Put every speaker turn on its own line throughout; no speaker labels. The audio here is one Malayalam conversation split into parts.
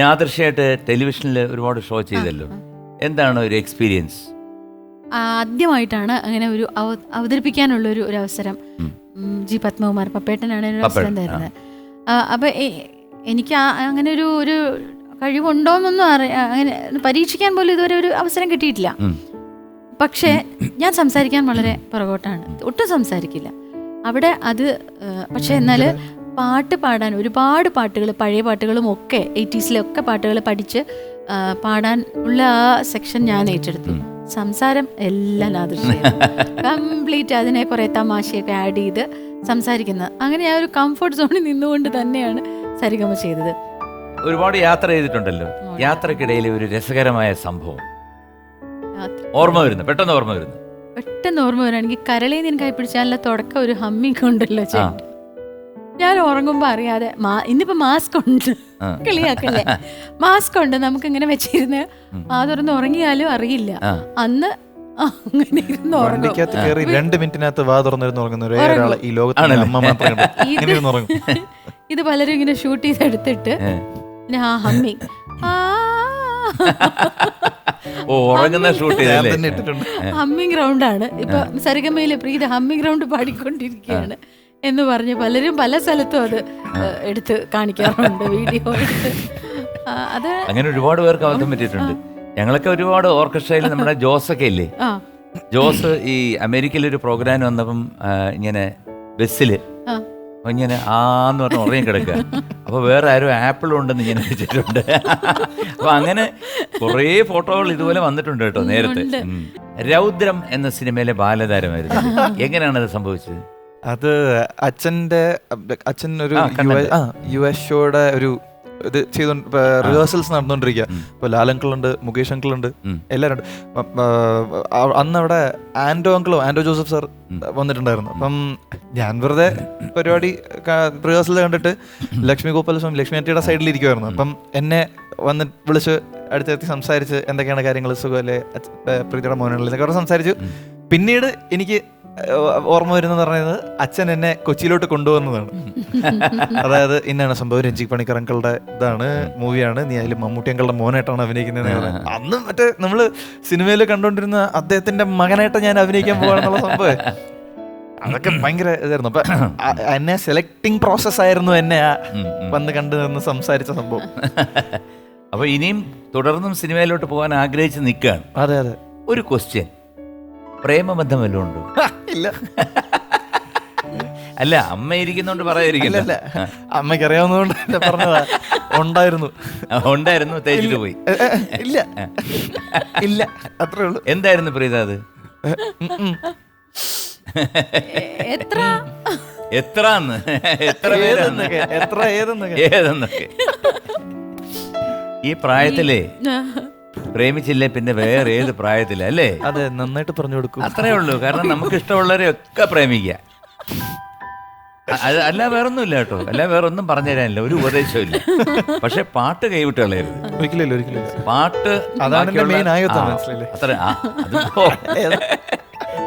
ആദർശമായിട്ട് ടെലിവിഷനിൽ ഒരുപാട് ഷോ ചെയ്തല്ലോ. എന്താണ് ഒരു എക്സ്പീരിയൻസ്
ആദ്യമായിട്ടാണ് അങ്ങനെ ഒരു അവതരിപ്പിക്കാനുള്ള ഒരു ഒരു അവസരം. ജി പത്മകുമാർ പപ്പേട്ടനാണ് ഒരു അവസരം തരുന്നത്. അപ്പൊ എനിക്ക് അങ്ങനെ ഒരു ഒരു കഴിവുണ്ടോന്നൊന്നും അറിയാം അങ്ങനെ പരീക്ഷിക്കാൻ പോലും ഇതുവരെ ഒരു അവസരം കിട്ടിയിട്ടില്ല. പക്ഷേ ഞാൻ സംസാരിക്കാൻ വളരെ പുറകോട്ടാണ്. ഒട്ടും സംസാരിക്കില്ല. അവിടെ അത് പക്ഷെ പക്ഷേ എന്നാൽ പാട്ട് പാടാൻ ഒരുപാട് പാട്ടുകൾ പഴയ പാട്ടുകളും ഒക്കെ എയ്റ്റീസിലെ ഒക്കെ പാട്ടുകൾ പഠിച്ച് പാടാൻ ഉള്ള ആ സെക്ഷൻ ഞാൻ ഏറ്റെടുത്തു. സംസാരം എല്ലാം കംപ്ലീറ്റ് അതിനെ കുറെ തമാശയൊക്കെ ആഡ് ചെയ്ത് സംസാരിക്കുന്നത്. അങ്ങനെ ആ ഒരു കംഫർട്ട് സോണിൽ നിന്നുകൊണ്ട് തന്നെയാണ് സരിഗമ ചെയ്തത്.
ഒരുപാട് യാത്ര ചെയ്തിട്ടുണ്ടല്ലോ. യാത്രക്കിടയിൽ ഒരു രസകരമായ സംഭവം. ഓർമ്മ വരുന്നു. പെട്ടെന്ന് ഓർമ്മ വരുന്നു.
പെട്ടെന്ന് ഓർമ്മ വരാണെങ്കിൽ കരളിൽ നിന്ന് കൈ പിടിച്ചാലുള്ള തുടക്കം ഒരു ഹമ്മിങ് ഉണ്ടല്ലോ
ചേട്ടാ
ചേട്ടൻ. ഞാൻ ഉറങ്ങുമ്പോ അറിയാതെ മാ- ഇന്നിപ്പോ മാസ്ക് ഉണ്ട്.
ആ.
കളിയാക്കല്ലേ? മാസ്ക് ഉണ്ട്. നമുക്ക് ഇങ്ങനെ വെച്ചിരുന്ന് ആ തുറന്ന് ഉറങ്ങിയാലും അറിയില്ല. അന്ന് അങ്ങനെ ഇരുന്ന് ഉറങ്ങും.
വണ്ടിക്കകത്ത് കയറി രണ്ട് മിനിറ്റിനകത്ത് വാ തുറന്നിരുന്ന് ഉറങ്ങുന്ന ഒരേ
ഉറങ്ങും.
ഒരാളെ ഈ ലോകത്ത് അമ്മ ഇങ്ങനെ ഇരുന്ന് ഉറങ്ങും.
ഇത് പലരും ഇങ്ങനെ ഷൂട്ട് ചെയ്തെടുത്തിട്ട്
ഏ.
ഹമ്മി. ആ. ഹമ്മിങ് ഗ്രൗണ്ട് ഗ്രൗണ്ടാണ് ഇപ്പൊ സരിഗമയിലെ പ്രീത ഹമ്മിങ് ഗ്രൗണ്ട് പാടിക്കൊണ്ടിരിക്കുകയാണ്. എന്ന് പറഞ്ഞ് പലരും പല സ്ഥലത്തും അത് എടുത്ത് കാണിക്കാറുണ്ട് വീഡിയോ എടുത്ത്. അത്
അങ്ങനെ ഒരുപാട് പേർക്ക് അബദ്ധം പറ്റിയിട്ടുണ്ട്. ഞങ്ങളൊക്കെ ഒരുപാട് ഓർക്കസ്ട്രയിൽ നമ്മുടെ ജോസൊക്കെ ഇല്ലേ? ജോസ് ഈ അമേരിക്കയിൽ ഒരു പ്രോഗ്രാം വന്നപ്പം ഇങ്ങനെ ബസ്സിൽ ഇങ്ങനെ ആന്ന് പറഞ്ഞ് ഉറങ്ങി കിടക്കുക അപ്പൊ വേറെ ആരും ആപ്പിൾ ഉണ്ടെന്ന് ഇങ്ങനെ വെച്ചിട്ടുണ്ട്. അപ്പൊ അങ്ങനെ കുറേ ഫോട്ടോകൾ ഇതുപോലെ വന്നിട്ടുണ്ട് കേട്ടോ നേരത്തെ. രൗദ്രം എന്ന സിനിമയിലെ ബാലതാരമായിരുന്നു. എങ്ങനെയാണ് അത് സംഭവിച്ചത്?
അത് അച്ഛന്റെ അച്ഛൻ ഒരു യു എസ് ഷോയുടെ ഒരു ഇത് ചെയ്തോണ്ട് റിഹേഴ്സൽസ് നടന്നുകൊണ്ടിരിക്കുക ഇപ്പൊ ലാൽ അങ്കിൾ ഉണ്ട് മുകേഷ് അങ്കിൾ ഉണ്ട്
ഉം.
എല്ലാവരും ഉണ്ട്. അന്ന് അവിടെ ആൻഡോ അങ്കിളോ ആൻഡോ ജോസഫ് സാർ വന്നിട്ടുണ്ടായിരുന്നു. അപ്പം ഞാൻ വെറുതെ പരിപാടി റിഹേഴ്സൽ കണ്ടിട്ട് ലക്ഷ്മി ഗോപാലസ്വാമി ലക്ഷ്മി ആന്റിയുടെ സൈഡിൽ ഇരിക്കുമായിരുന്നു അപ്പം എന്നെ വന്ന് വിളിച്ച് അടുത്തെത്തി സംസാരിച്ച് എന്തൊക്കെയാണ് കാര്യങ്ങൾ സുഖമല്ലേ പ്രീതിയുടെ മോനാണല്ലേ എന്നൊക്കെ സംസാരിച്ചു. പിന്നീട് എനിക്ക് ഓർമ്മ വരുന്നത് പറയുന്നത് അച്ഛൻ എന്നെ കൊച്ചിയിലോട്ട് കൊണ്ടുവന്നതാണ്. അതായത് ഇന്നാണ് സംഭവം രഞ്ജി പണിക്കർ അങ്കളുടെ ഇതാണ് മൂവിയാണ്. നീ അതിൽ മമ്മൂട്ടി അങ്കളുടെ മോനായിട്ടാണ് അഭിനയിക്കുന്നത് അന്ന് മറ്റേ നമ്മൾ സിനിമയിൽ കണ്ടുകൊണ്ടിരുന്ന അദ്ദേഹത്തിന്റെ മകനായിട്ട് ഞാൻ അഭിനയിക്കാൻ പോകാന്നുള്ള സംഭവം. അതൊക്കെ ഭയങ്കര ഇതായിരുന്നു. അപ്പൊ എന്നെ സെലക്ടിങ് പ്രോസസ് ആയിരുന്നു എന്നെ. വന്ന് കണ്ടു നിന്ന് സംസാരിച്ച സംഭവം.
അപ്പൊ ഇനിയും തുടർന്നും സിനിമയിലോട്ട് പോകാൻ ആഗ്രഹിച്ച് നിൽക്കുകയാണ്.
അതെ അതെ.
ഒരു ക്വസ്റ്റ്യൻ പ്രേമബന്ധം വല്ലതും ഉണ്ടോ?
ഇല്ല.
അല്ല അമ്മ ഇരിക്കുന്നോണ്ട് പറയാതിരിക്കില്ല
ഇല്ല അമ്മയ്ക്ക് അറിയാവുന്നതുകൊണ്ട് പറഞ്ഞതാ. ഉണ്ടായിരുന്നു.
ഉണ്ടായിരുന്നു തേച്ചിട്ട് പോയി.
ഇല്ല. ഇല്ല. അത്രേ ഉള്ളൂ.
എന്തായിരുന്നു പ്രീത അത്.
എത്ര?
എത്ര
എത്ര ഏതെന്നൊക്കെ.
ഏതെന്നൊക്കെ. ഈ പ്രായത്തിലേ പ്രേമിച്ചില്ലേ പിന്നെ വേറെ ഏത് പ്രായത്തില അല്ലേ?
അതെ നന്നായിട്ട് പറഞ്ഞു കൊടുക്കും.
അത്രേ ഉള്ളൂ കാരണം നമുക്ക് ഇഷ്ടമുള്ളവരെ ഒക്കെ പ്രേമിക്കാം. അല്ല അത് അല്ല വേറൊന്നുമില്ല കേട്ടോ. അല്ല വേറൊന്നും പറഞ്ഞു തരാനില്ല ഒരു ഉപദേശവും ഇല്ല പക്ഷെ പാട്ട് കൈവിട്ട് കളയരുത്.
ഒരിക്കലില്ല ഒരിക്കലില്ല.
പാട്ട്
അതാണ് മെയിൻ ആയുധം,
ആ,
മനസ്സിലായില്ലേ?
അത്ര ആ, അതിപ്പോ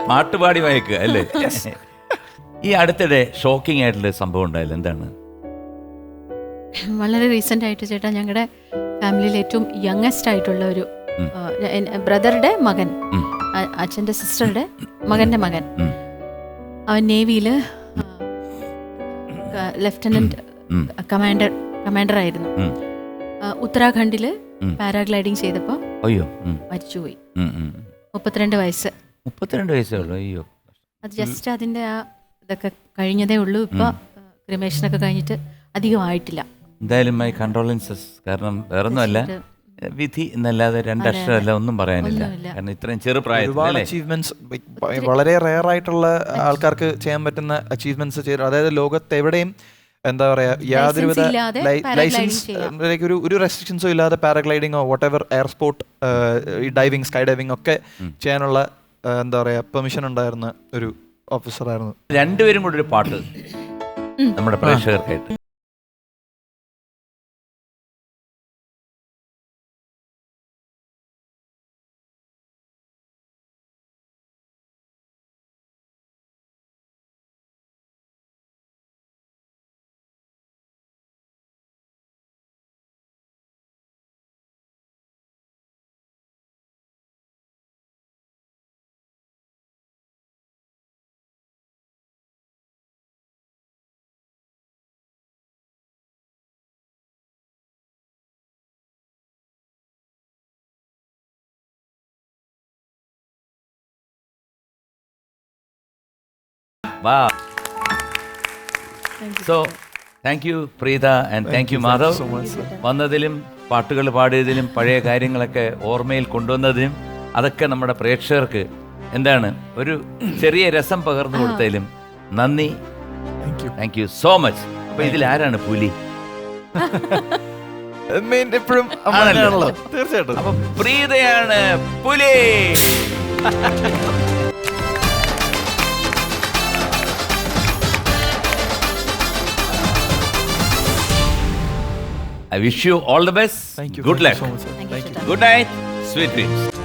പാട്ട് പാടി വായിക്കുക അല്ലേ? ഈ അടുത്തിടെ ഷോക്കിംഗ് ആയിട്ടുള്ള സംഭവം ഉണ്ടായില്ല എന്താണ്?
വളരെ റീസെന്റ് ആയിട്ട് ചേട്ടാ ഞങ്ങളുടെ ഫാമിലിയിൽ ഏറ്റവും യങ്ങസ്റ്റ് ആയിട്ടുള്ള ഒരു. ബ്രദറുടെ മകൻ. അച്ഛന്റെ സിസ്റ്ററുടെ മകന്റെ മകൻ. അവൻ നേവിയിൽ ലെഫ്റ്റനന്റ് കമാൻഡർ കമാൻഡർ ആയിരുന്നു.
ഉത്തരാഖണ്ഡിൽ
പാരാഗ്ലൈഡിങ് ചെയ്തപ്പോൾ
അയ്യോ
മരിച്ചുപോയി. മുപ്പത്തിരണ്ട് വയസ്സ്.
മുപ്പത്തിരണ്ട് വയസ്സേ ഉള്ളൂ അയ്യോ.
അത് ജസ്റ്റ് അതിന്റെ ആ ഇതൊക്കെ കഴിഞ്ഞതേ ഉള്ളൂ. ഇപ്പൊ ക്രിമേഷനൊക്കെ കഴിഞ്ഞിട്ട് അധികമായിട്ടില്ല.
എന്തായാലും മൈ കൺട്രോളൻസസ് കാരണം വേറൊന്നുമല്ല. വിധി എന്നല്ലാതെ രണ്ടക്ഷരമല്ല ഒന്നും പറയാനില്ല. കാരണം ഇത്രയും ചെറുപ്രായത്തിൽ
അച്ചീവ്മെന്റ്സ് വളരെ റെയർ ആയിട്ടുള്ള ആൾക്കാർക്ക് ചെയ്യാൻ പറ്റുന്ന അച്ചീവ്മെന്റ്സ് ചെയ്ത് അതായത് ലോകത്ത് എവിടെയും എന്താ പറയാ യാതൊരുവിധ ലൈസൻസ്
ചെയ്യാം.
ഒരു ഒരു റെസ്ട്രിക്ഷൻസോ ഇല്ലാതെ പാരാഗ്ലൈഡിങ്ങോ വട്ട് എവർ എയർ സ്പോർട്ട് ഈ ഡൈവിംഗ് സ്കൈ ഡൈവിംഗ് ഒക്കെ ചെയ്യാനുള്ള എന്താ പറയാ പെർമിഷൻ ഉണ്ടായിരുന്ന ഒരു ഓഫീസറായിരുന്നു
രണ്ടുപേരും കൂടി ഒരു പാട്ട്. നമ്മുടെ പ്രേക്ഷകർക്കായിട്ട്. വാ so thank you Preetha and thank you Madhav
so much, sir.
വന്നതിലും പാട്ടുകൾ പാടിയതിലും പഴയ കാര്യങ്ങളൊക്കെ ഓർമ്മയിൽ കൊണ്ടുവന്നതിനും അതൊക്കെ നമ്മുടെ പ്രേക്ഷകർക്ക് എന്താണ് ഒരു ചെറിയ രസം പകർന്നു കൊടുത്തതിലും നന്ദി.
Thank you.
Thank you so much അപ്പൊ ഇതിൽ ആരാണ് പുലി?
എപ്പോഴും. തീർച്ചയായിട്ടും
അപ്പൊ പ്രീതയാണ് പുലി. I wish you all the best.
Thank you.
Good
Thank
luck.
you so much, sir.
Thank you,
Thank you.
Good night. Sweet dreams.